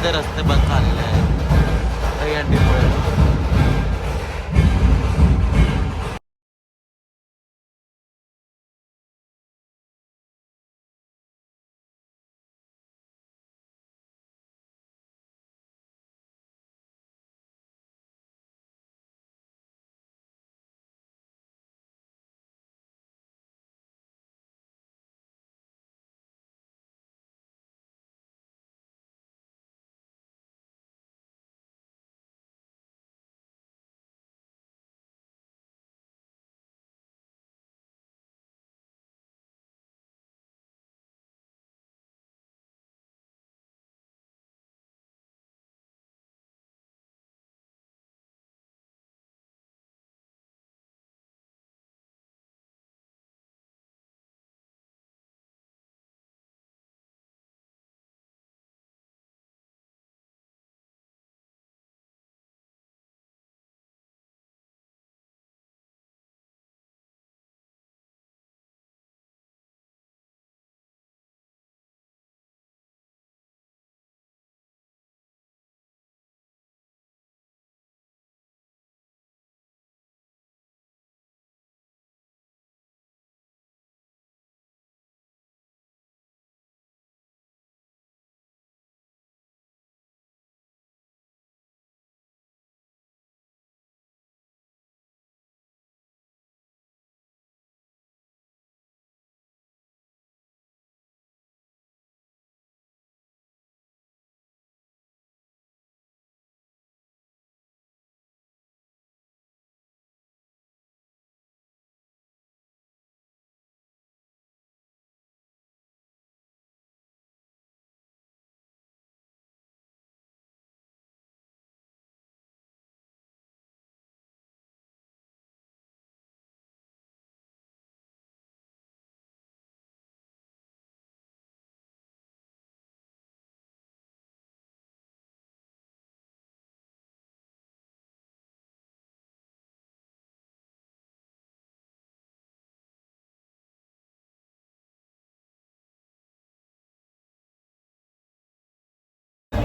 मध्ये रस्ते बंद झालेले आहेत.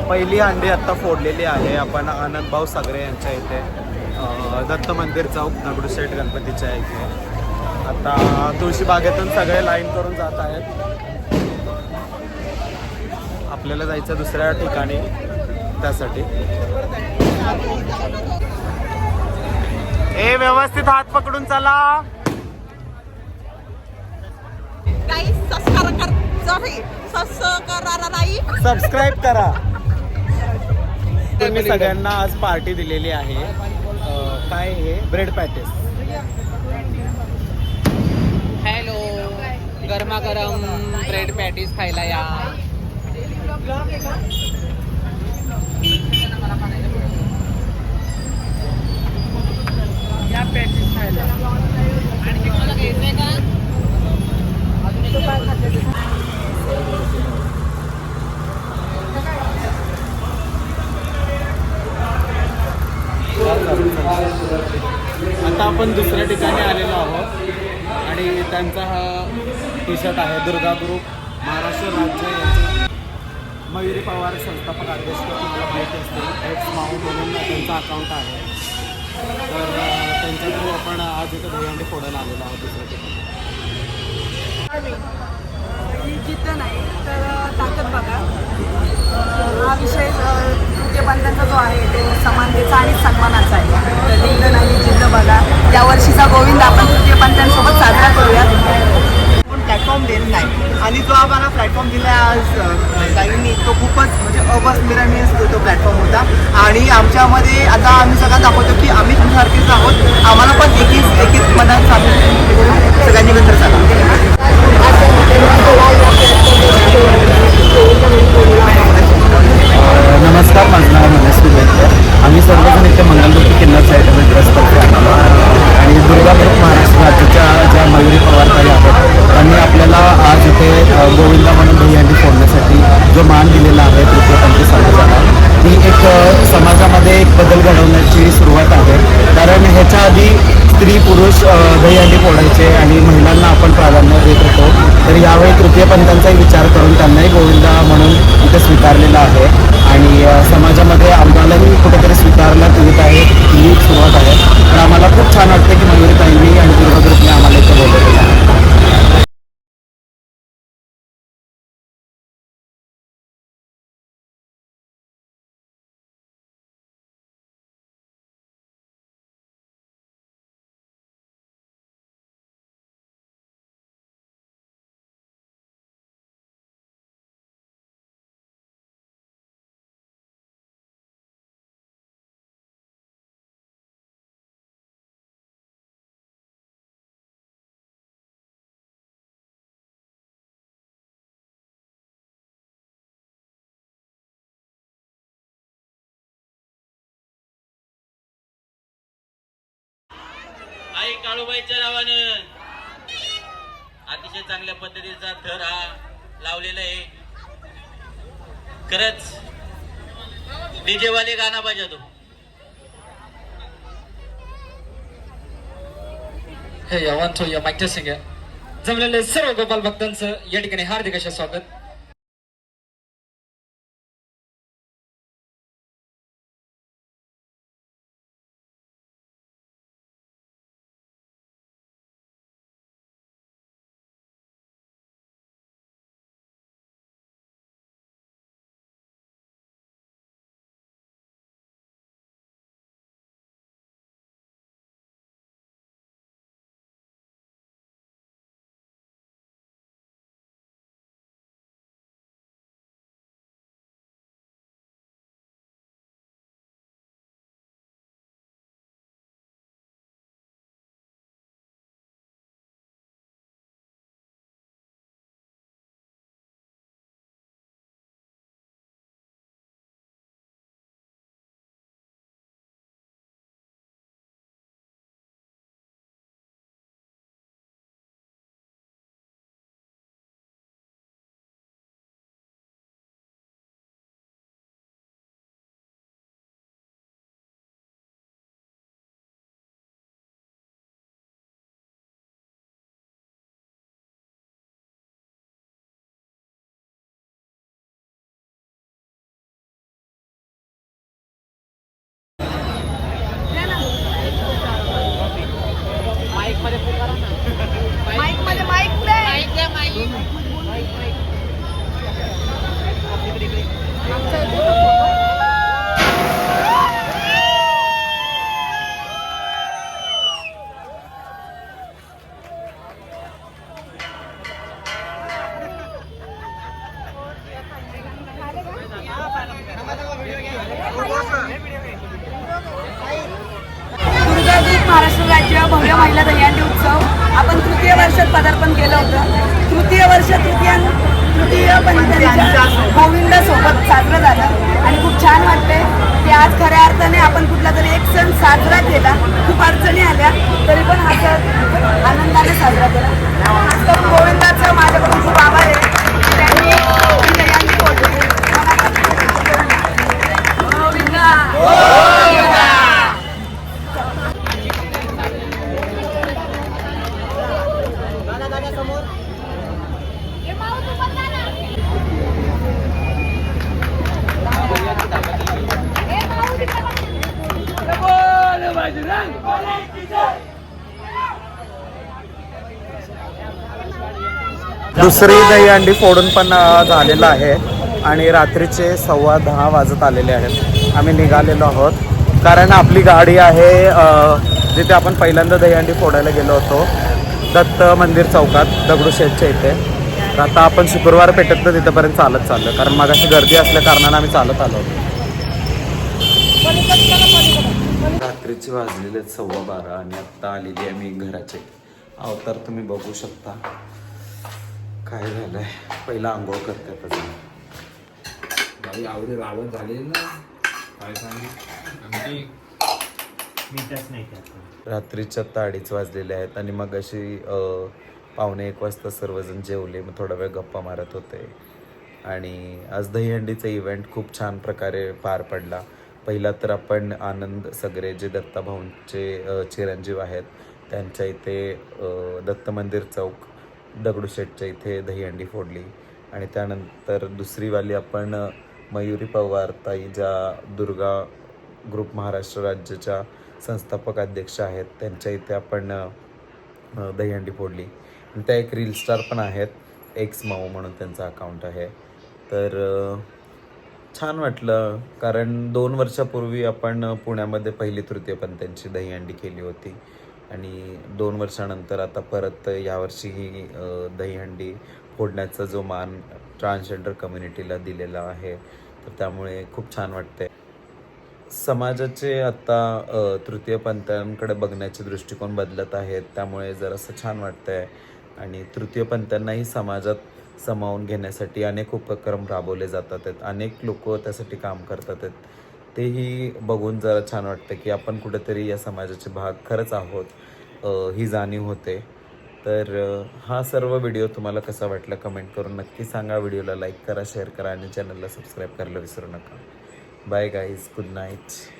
पहिली अंडी आत्ता फोडलेली आहे. आपण आनंद भाऊ सागरे यांच्या इथे दत्त मंदिर चौक दगडूशेठ गणपतीच्या इथे. आता तुळशी बागेतून सगळे लाईन करून जात आहेत. आपल्याला जायचं दुसऱ्या ठिकाणी त्यासाठी. ए व्यवस्थित हात पकडून चला. सबस्क्राईब कर. तुम्ही सगळ्यांना आज पार्टी दिलेली आहे. काय हे? ब्रेड पॅटेस हॅलो गरमागरम ब्रेड पॅटीस खायला या. या पॅटीस खायला आणखी कोणाला घ्यायचंय का आता आपण दुसऱ्या ठिकाणी आलेलो आहोत आणि त्यांचा हा टी आहे दुर्गा ग्रुप महाराष्ट्र राज्य यांचे मयुरी पवार संस्थापक अध्यक्ष तुम्हाला माहिती असते एक्स माऊ म्हणून त्यांचा अकाउंट आहे. तर त्यांच्या थ्रू आपण आज इथं दहीहंडी फोडायला आलेलो आहोत दुसऱ्या ठिकाणी. जिद्द नाही तर ताकद बघा. हा विषय तृतीयपंथांचा जो आहे तो समानतेचा आणि सन्मानाचा आहे. खूपच म्हणजे अवस्मिरणीय तो प्लॅटफॉर्म होता. आणि आमच्यामध्ये आता आम्ही सगळं दाखवतो की आम्ही तुमच्यासारखेच आहोत. आम्हाला पण एकीच एकीच मनात सामील सगळ्यांनी एकत्र चालू. समाजामध्ये एक बदल घडवण्याची सुरुवात आहे. कारण ह्याच्या आधी स्त्री पुरुष अ, दहीहंडी फोडायचे आणि महिलांना आपण प्राधान्य देत होतो. तर यावेळी तृतीय पंथांचाही विचार करून त्यांनाही गोविंदा म्हणून इथे स्वीकारलेलं आहे. आणि समाजामध्ये आम्हालाही कुठेतरी स्वीकारण्यात येत आहे ही एक सुरुवात आहे. तर आम्हाला खूप छान वाटतं की मयुरी ताईंनी आणि दुर्गा आम्हाला आई काळूबाईच्या नावानं. अतिशय चांगल्या पद्धतीचा थर हा लावलेला आहे. खरंच डीजेवाले गाणं पाहिजे तो हे या वन टू या माईक टेस्टिंग जमलेले सर्व गोपाल भक्तांचं या ठिकाणी हार्दिक असे स्वागत. महाराष्ट्र भव्य महिला दहीहंडी उत्सव आपण तृतीय वर्षात पदार्पण केलं होतं. तृतीय वर्ष तृतीय तृतीय पंथांच्या गोविंद साजरं झालं. आणि खूप छान वाटते की आज खऱ्या अर्थाने आपण कुठला तरी एक सण साजरा केला. खूप अडचणी आल्या तरी पण हा सण आनंदाने साजरा केला. तर गोविंदाचं माझ्याकडून खूप आभार आहे. त्यांनी गोविंदा! दहीहंडी दुसरी दहीहंडी फोडून पण झालेलं आहे आणि रात्रीचे सव्वा दहा वाजत आलेले आहेत. आम्ही निघालेलो आहोत. कारण आपली गाडी आहे जिथे आपण पहिल्यांदा दहीहंडी फोडायला गेलो होतो. दत्त मंदिर चौकात दगडूशेठच्या इथे तर आता आपण शुक्रवार पेठेत तिथपर्यंत चालत चाललो कारण मग अशी गर्दी असल्या कारणानं आम्ही चालत आलो होतो. रात्रीचे वाजलेले आहेत सव्वा बारा आणि आत्ता आलेली आहे मी घराचे. अवतार तुम्ही बघू शकता काय झालंय. पहिला आंघोळ करते आता आवडी रावण झाले ना. काय रात्रीच्या ताडीच वाजलेले आहेत आणि मग अशी पावणे एक वाजता सर्वजण जेवले मग थोडा वेळ गप्पा मारत होते. आणि आज दहीहंडीचा इव्हेंट खूप छान प्रकारे पार पडला. पहिला तर आपण आनंद सगरे जे दत्ताभाऊंचे चिरंजीव आहेत त्यांच्या इथे दत्त मंदिर चौक दगडूशेठच्या इथे दहीहंडी फोडली. आणि त्यानंतर दुसरीवाली आपण मयुरी पवार ताई ज्या दुर्गा ग्रुप महाराष्ट्र राज्याच्या संस्थापक अध्यक्ष आहेत. त्यांच्या इथे आपण दहीहंडी फोडली. आणि त्या एक रील स्टार पण आहेत. एक्स माऊ म्हणून त्यांचा अकाउंट आहे. तर छान वाटलं. कारण दोन वर्षापूर्वी आपण पुण्यामध्ये पहिली तृतीयपंथींची दहीहंडी केली होती. आणि दोन वर्षानंतर आता परत यावर्षी ही दहीहंडी फोडण्याचा जो मान ट्रान्सजेंडर कम्युनिटीला दिलेला आहे. तर त्यामुळे खूप छान वाटते समाजाचे आता तृतीय पंथांकडे बघण्याचे दृष्टिकोन बदलत आहेत त्यामुळे जरासं छान वाटतंय. आणि तृतीयपंथांनाही समाजात सामावून घेण्यासाठी अनेक उपक्रम राबवले जातात आहेत. अनेक लोक त्यासाठी काम करतात आहेत. तेही बघून जरा छान वाटतं की आपण कुठेतरी या समाजाचे भाग खरंच आहोत ही जाणीव होते. तर हा सर्व व्हिडिओ तुम्हाला कसा वाटला कमेंट करून नक्की सांगा. व्हिडिओला लाईक करा शेअर करा आणि चॅनलला सबस्क्राईब करायला विसरू नका. Bye guys. Good night.